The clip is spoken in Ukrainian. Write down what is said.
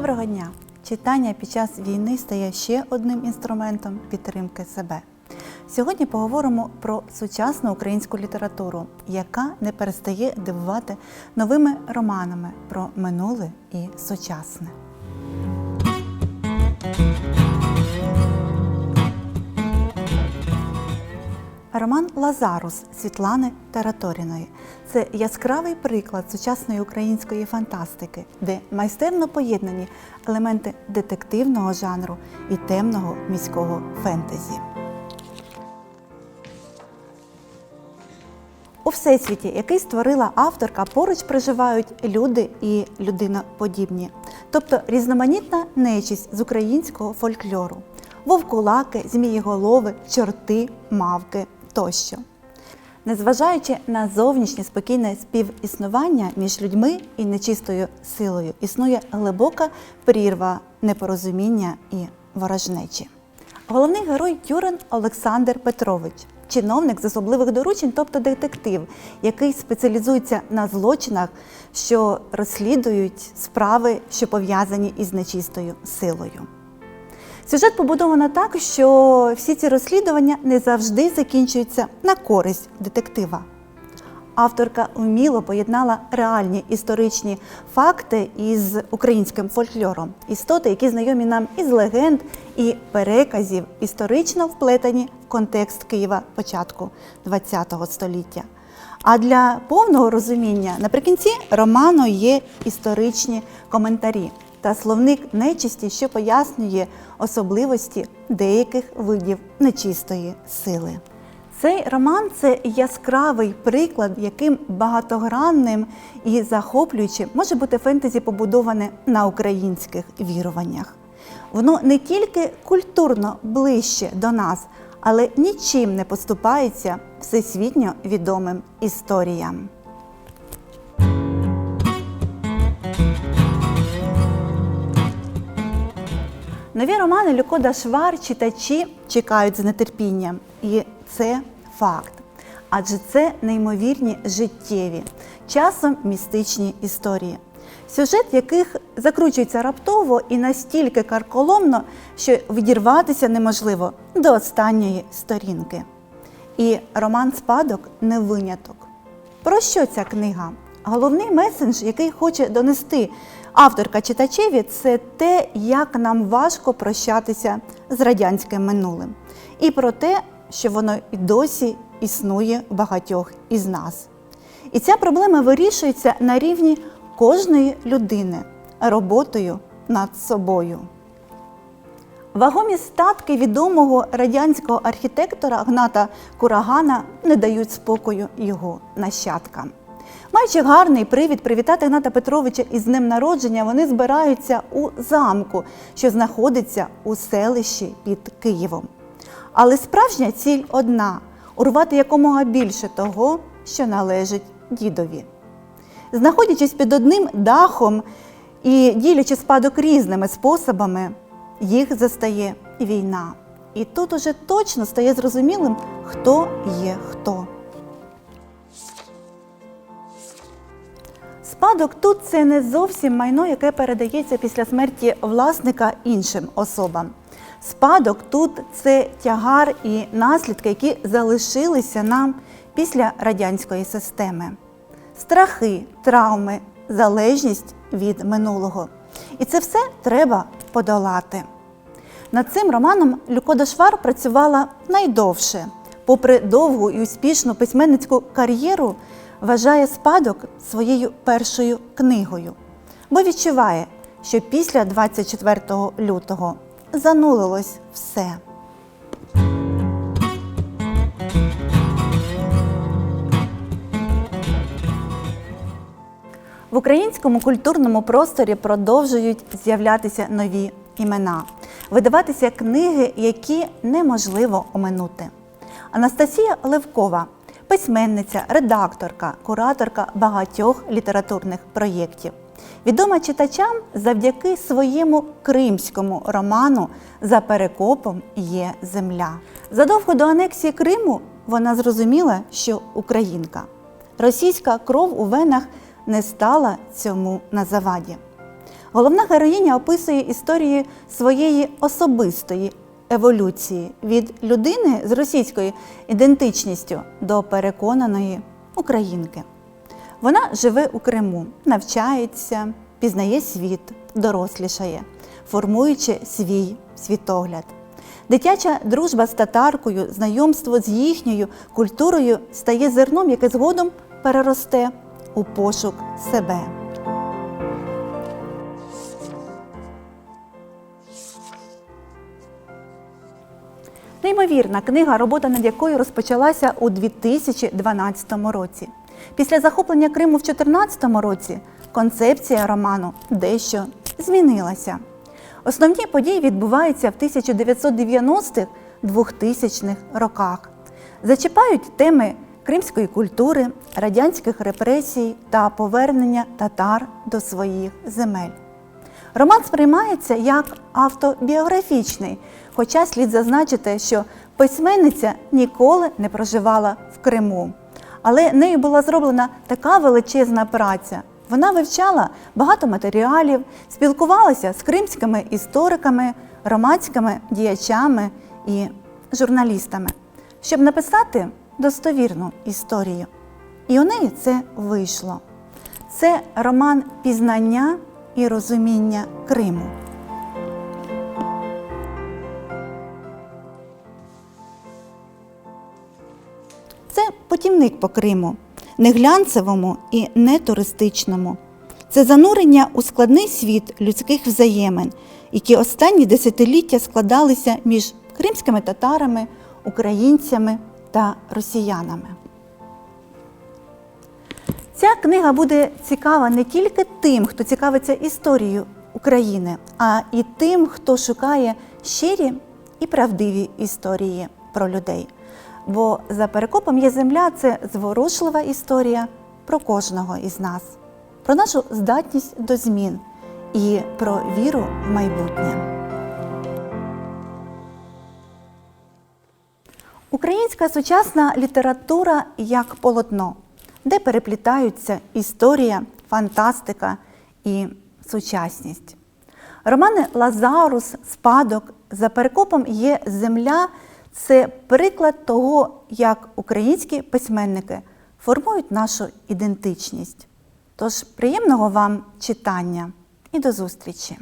Доброго дня! Читання під час війни стає ще одним інструментом підтримки себе. Сьогодні поговоримо про сучасну українську літературу, яка не перестає дивувати новими романами про минуле і сучасне. Роман Лазарус Світлани Тараторіної. Це яскравий приклад сучасної української фантастики, де майстерно поєднані елементи детективного жанру і темного міського фентезі. У всесвіті, який створила авторка, поруч проживають люди і людиноподібні, тобто різноманітна нечість з українського фольклору, вовкулаки, змієголови, чорти, мавки тощо. Незважаючи на зовнішнє спокійне співіснування між людьми і нечистою силою, існує глибока прірва непорозуміння і ворожнечі. Головний герой Тюрин Олександр Петрович, чиновник з особливих доручень, тобто детектив, який спеціалізується на злочинах, що розслідують справи, що пов'язані із нечистою силою. Сюжет побудовано так, що всі ці розслідування не завжди закінчуються на користь детектива. Авторка вміло поєднала реальні історичні факти із українським фольклором, істоти, які знайомі нам із легенд і переказів, історично вплетені в контекст Києва початку ХХ століття. А для повного розуміння наприкінці роману є історичні коментарі та словник нечисті, що пояснює особливості деяких видів нечистої сили. Цей роман це яскравий приклад, яким багатогранним і захоплюючим може бути фентезі, побудоване на українських віруваннях. Воно не тільки культурно ближче до нас, але нічим не поступається всесвітньо відомим історіям. Нові романи Люкода Швар читачі чекають з нетерпінням, і це факт. Адже це неймовірні життєві, часом містичні історії, сюжет яких закручується раптово і настільки карколомно, що відірватися неможливо до останньої сторінки. І роман Спадок не виняток. Про що ця книга? Головний месендж, який хоче донести авторка читачеві, це те, як нам важко прощатися з радянським минулим, і про те, що воно і досі існує в багатьох із нас. І ця проблема вирішується на рівні кожної людини роботою над собою. Вагомі статки відомого радянського архітектора Гната Курагана не дають спокою його нащадкам. Маючи гарний привід привітати Гната Петровича із днем народження, вони збираються у замку, що знаходиться у селищі під Києвом. Але справжня ціль одна урвати якомога більше того, що належить дідові. Знаходячись під одним дахом і ділячи спадок різними способами, їх застає війна. І тут уже точно стає зрозумілим, хто є хто. Спадок тут це не зовсім майно, яке передається після смерті власника іншим особам. Спадок тут це тягар і наслідки, які залишилися нам після радянської системи. Страхи, травми, залежність від минулого. І це все треба подолати. Над цим романом Люкода Швар працювала найдовше. Попри довгу і успішну письменницьку кар'єру, вважає спадок своєю першою книгою, бо відчуває, що після 24 лютого занулилось все. В українському культурному просторі продовжують з'являтися нові імена, видаватися книги, які неможливо оминути. Анастасія Левкова письменниця, редакторка, кураторка багатьох літературних проєктів. Відома читачам завдяки своєму кримському роману За перекопом є земля. Задовго до анексії Криму вона зрозуміла, що українка. Російська кров у венах не стала цьому на заваді. Головна героїня описує історію своєї особистої еволюції від людини з російською ідентичністю до переконаної українки. Вона живе у Криму, навчається, пізнає світ, дорослішає, формуючи свій світогляд. Дитяча дружба з татаркою, знайомство з їхньою культурою стає зерном, яке згодом переросте у пошук себе. Неймовірна книга, робота над якою розпочалася у 2012 році. Після захоплення Криму в 2014 році концепція роману дещо змінилася. Основні події відбуваються в 1990-х 2000-х роках. Зачіпають теми кримської культури, радянських репресій та повернення татар до своїх земель. Роман сприймається як автобіографічний, хоча слід зазначити, що письменниця ніколи не проживала в Криму. Але нею була зроблена така величезна праця. Вона вивчала багато матеріалів, спілкувалася з кримськими істориками, громадськими діячами і журналістами, щоб написати достовірну історію. І у неї це вийшло. Це роман пізнання і розуміння Криму. Це путівник по Криму, не глянцевому і не туристичному. Це занурення у складний світ людських взаємин, які останні десятиліття складалися між кримськими татарами, українцями та росіянами. Ця книга буде цікава не тільки тим, хто цікавиться історією України, а і тим, хто шукає щирі і правдиві історії про людей. Бо за перекопом є земля це зворушлива історія про кожного із нас, про нашу здатність до змін і про віру в майбутнє. Українська сучасна література як полотно, де переплітаються історія, фантастика і сучасність. Романи Лазарус, Спадок за перекопом є земля це приклад того, як українські письменники формують нашу ідентичність. Тож приємного вам читання і до зустрічі!